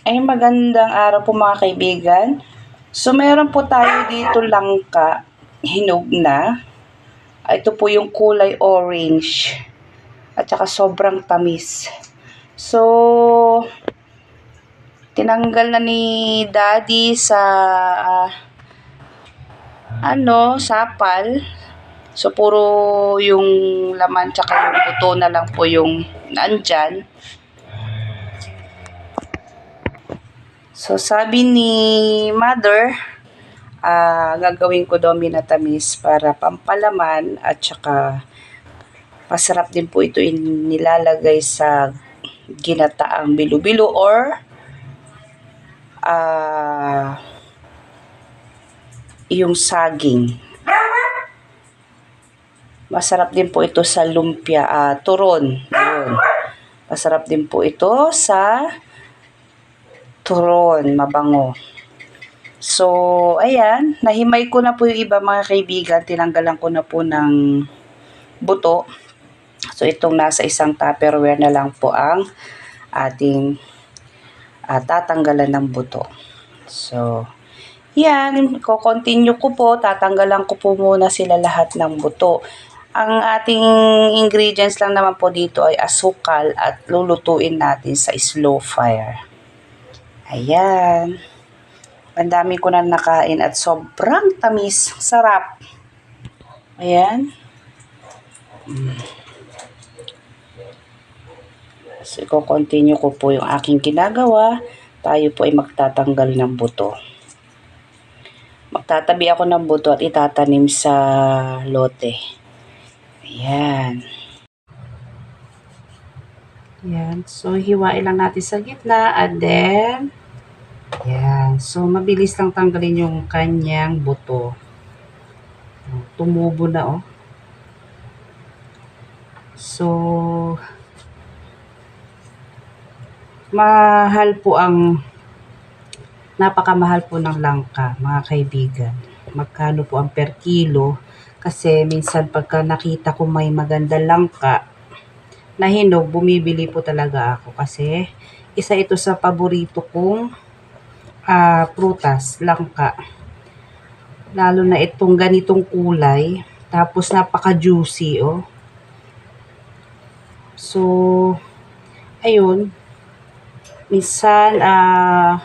Ay magandang araw po mga kaibigan. So meron po tayo dito langka, hinog na. Ah, Ito po yung kulay orange. At saka sobrang tamis. So, tinanggal na ni daddy sa ah, ano, sapal. So, puro yung laman tsaka yung buto na lang po yung nandyan. So, sabi ni mother, ah gagawin ko daw minatamis para pampalaman at saka masarap din po ito nilalagay sa ginataang bilo-bilo or ah yung saging. Masarap din po ito sa lumpia, ah, turon. Yun. Masarap din po ito sa turon, mabango. So, ayan, nahimay ko na po yung iba mga kaibigan, tinanggalan ko na po ng buto. So, itong nasa isang tupperware na lang po ang ating ah, tatanggalan ng buto. So, yan, ko-continue ko po, tatanggalan ko po muna sila lahat ng buto. Ang ating ingredients lang naman po dito ay asukal at lulutuin natin sa slow fire. Ayan. Ang dami ko na nakain at sobrang tamis. Sarap. Ayan. Mm. So, i-continue ko po yung aking ginagawa. Tayo po ay magtatanggal ng buto. Magtatabi ako ng buto at itatanim sa lote. Ayan. Ayan. So, hiwain lang natin sa gitna and then Ayan. So, mabilis lang tanggalin yung kanyang buto. Tumubo na, oh. So, mahal po ang napakamahal po ng langka, mga kaibigan. Magkano po ang per kilo? Kasi minsan pagka nakita ko may maganda langka na hinog, bumibili po talaga ako kasi isa ito sa paborito kong ah, prutas, langka. Lalo na itong ganitong kulay. Tapos napaka-juicy, oh. So, ayun. Minsan, ah,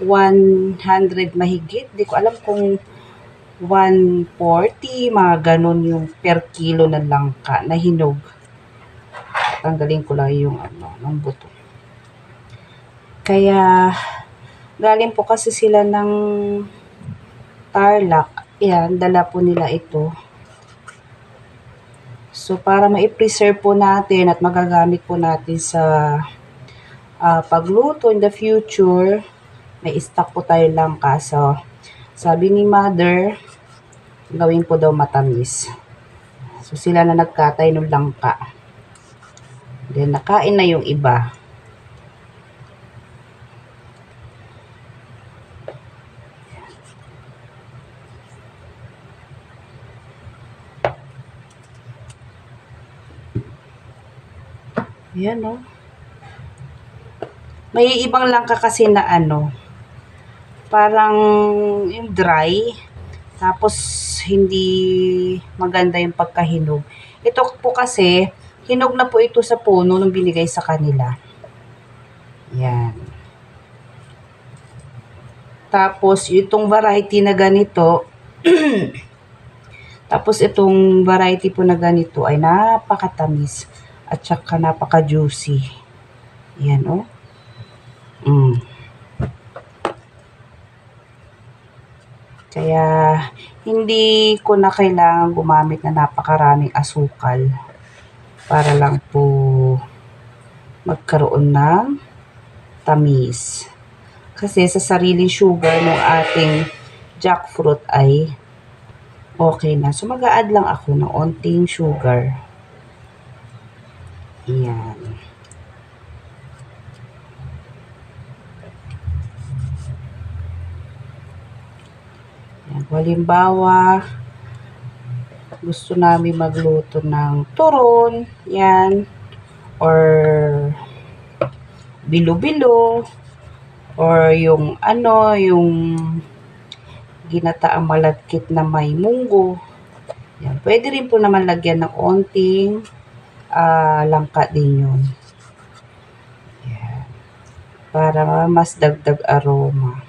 100 mahigit. Di ko alam kung 140, mga ganon yung per kilo ng langka na hinog. Tanggalin ko lang yung ano, ng buto. Kaya, galing po kasi sila ng Tarlac. Yan, dala po nila ito. So, para ma-preserve po natin at magagamit po natin sa ah, pagluto in the future, may stock po tayo lang kaso sabi ni mother, gawin po daw matamis. So, sila na nagkatay ng langka. Then, nakain na yung iba. Ayan, oh. May ibang langka kasi na ano, parang yung dry, tapos hindi maganda yung pagkahinog. Ito po kasi, hinog na po ito sa puno nung binigay sa kanila. Yan. Tapos, itong variety na ganito, tapos itong variety po na ganito ay napakatamis at saka napaka-juicy. Yan, oh. Mm. Kaya, hindi ko na kailangan gumamit na napakaraming asukal para lang po magkaroon ng tamis. Kasi sa sariling sugar ng ating jackfruit ay okay na. So, mag-a-add lang ako ng onting sugar. Ayan. Yan. Halimbawa, gusto namin magluto ng turon, yan, or bilo-bilo, or yung ano, yung ginataang malagkit na may munggo. Yan. Pwede rin po naman lagyan ng onting ah, langka din yun. Yan. Para mas dagdag aroma.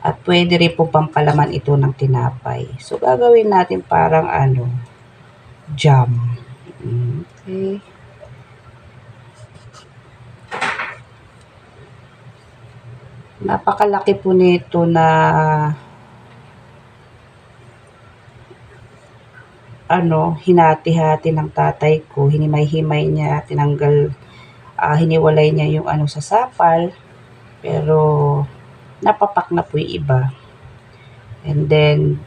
At pwede rin po pampalaman ito ng tinapay. So, gagawin natin parang ano, jam. Okay. Napakalaki po nito na ano, hinati-hati ng tatay ko. Hinimay-himay niya, tinanggal, ah, hiniwalay niya yung ano sa sapal. Pero, napapak na po yung iba. And then,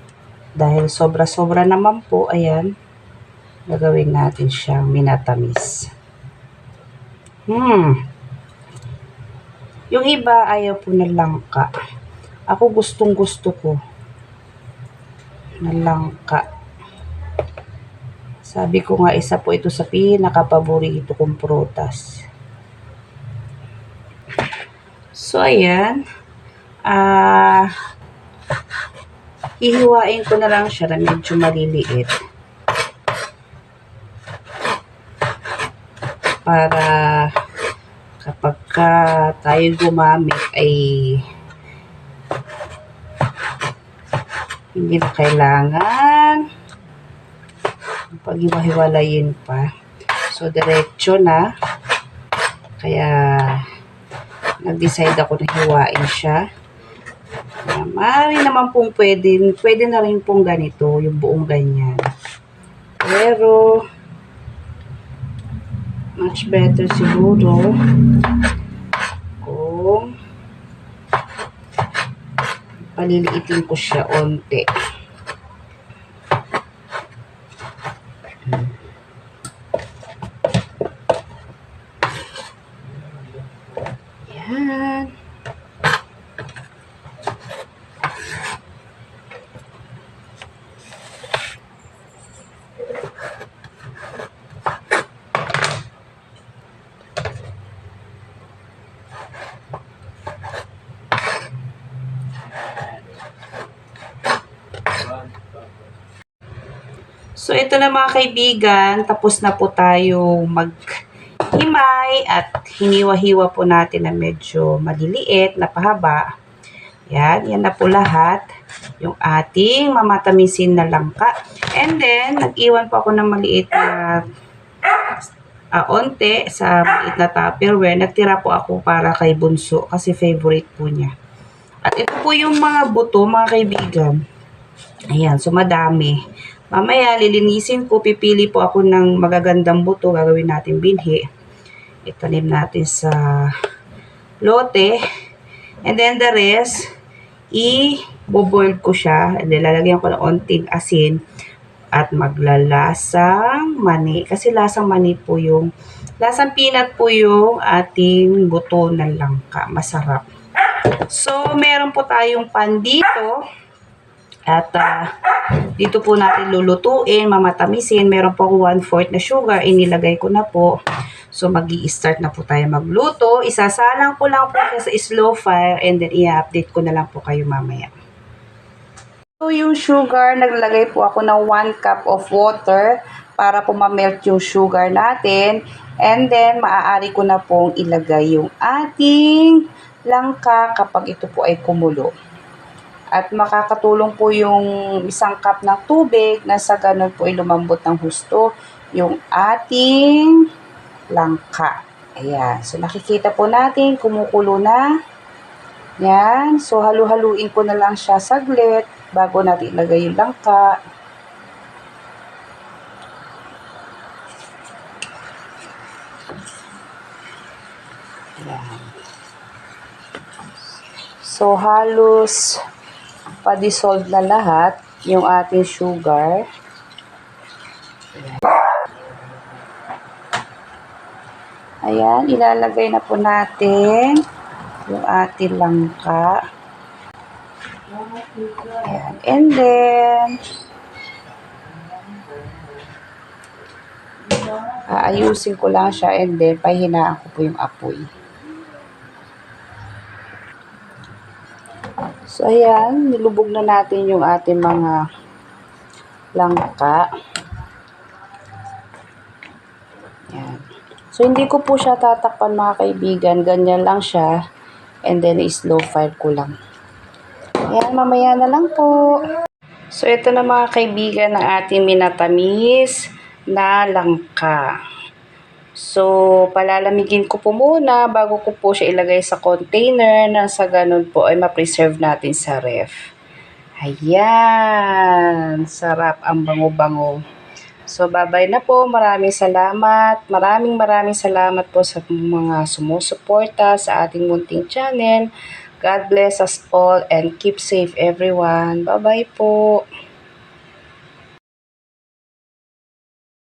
dahil sobra-sobra naman po, ayan, gagawin natin siyang minatamis. Hmm. Yung iba, ayaw po ng langka. Ako gustong gusto ko na langka. Sabi ko nga, isa po ito sa pinakapaborito kong prutas. So, ayan. Ah, hihiwain ko na lang siya na medyo maliliit. Para kapag ka tayo gumamit ay hindi na kailangan paghiwa-hiwalayin pa. So, diretso na. Kaya, nag-decide ako na hiwain siya. Maaari naman pong pwede, pwede na rin pong ganito, yung buong ganyan. Pero, much better siguro kung paliliitin ko siya onte. Yan. So, ito na mga kaibigan, tapos na po tayo maghimay at hiniwa-hiwa po natin na medyo maliliit na pahaba. Yan, yan na po lahat. Yung ating mamatamisin na langka. And then, nag-iwan po ako ng maliit na uh, onte sa maliit na tupperware. Nagtira po ako para kay Bunso kasi favorite po niya. At ito po yung mga buto, mga kaibigan. Ayan, so madami. Mamaya, lilinisin ko, pipili po ako ng magagandang buto, gagawin natin binhi. Itanim natin sa lote. And then the rest, i-boil ko siya. And then lalagyan ko ng onting asin at maglalasang mani. Kasi lasang mani po yung, lasang peanut po yung ating buto ng langka. Masarap. So, meron po tayong pan dito. At uh, dito po natin lulutuin, mamatamisin. Meron po ako 1-4 na sugar. Inilagay ko na po. So, mag start na po tayo magluto. Isasalang ko lang po sa slow fire and then i-update ko na lang po kayo mamaya. So, yung sugar, naglagay po ako ng 1 cup of water para po ma-melt yung sugar natin. And then, maaari ko na pong ilagay yung ating langka kapag ito po ay kumulo. At makakatulong po yung isang cup ng tubig na sa ganun po ay lumambot ng husto yung ating langka. Ayan. So, nakikita po natin, kumukulo na. Yan. So, halu-haluin ko na lang siya saglit bago natin ilagay yung langka. Yan. So, halos pa-dissolve na lahat yung ating sugar. Ayan, ilalagay na po natin yung ating langka. Ayan, and then, aayusin ko lang siya and then, pahinaan ko po yung apoy. Ayan, nilubog na natin yung ating mga langka. Ayan. So, hindi ko po siya tatakpan mga kaibigan. Ganyan lang siya. And then, slow fire ko lang. Ayan, mamaya na lang po. So, ito na mga kaibigan ng ating minatamis na langka. So, palalamigin ko po muna bago ko po siya ilagay sa container na sa ganun po ay ma-preserve natin sa ref. Ayan! Sarap ang bango-bango. So, bye-bye na po. Maraming salamat. Maraming maraming salamat po sa mga sumusuporta sa ating munting channel. God bless us all and keep safe everyone. Bye-bye po.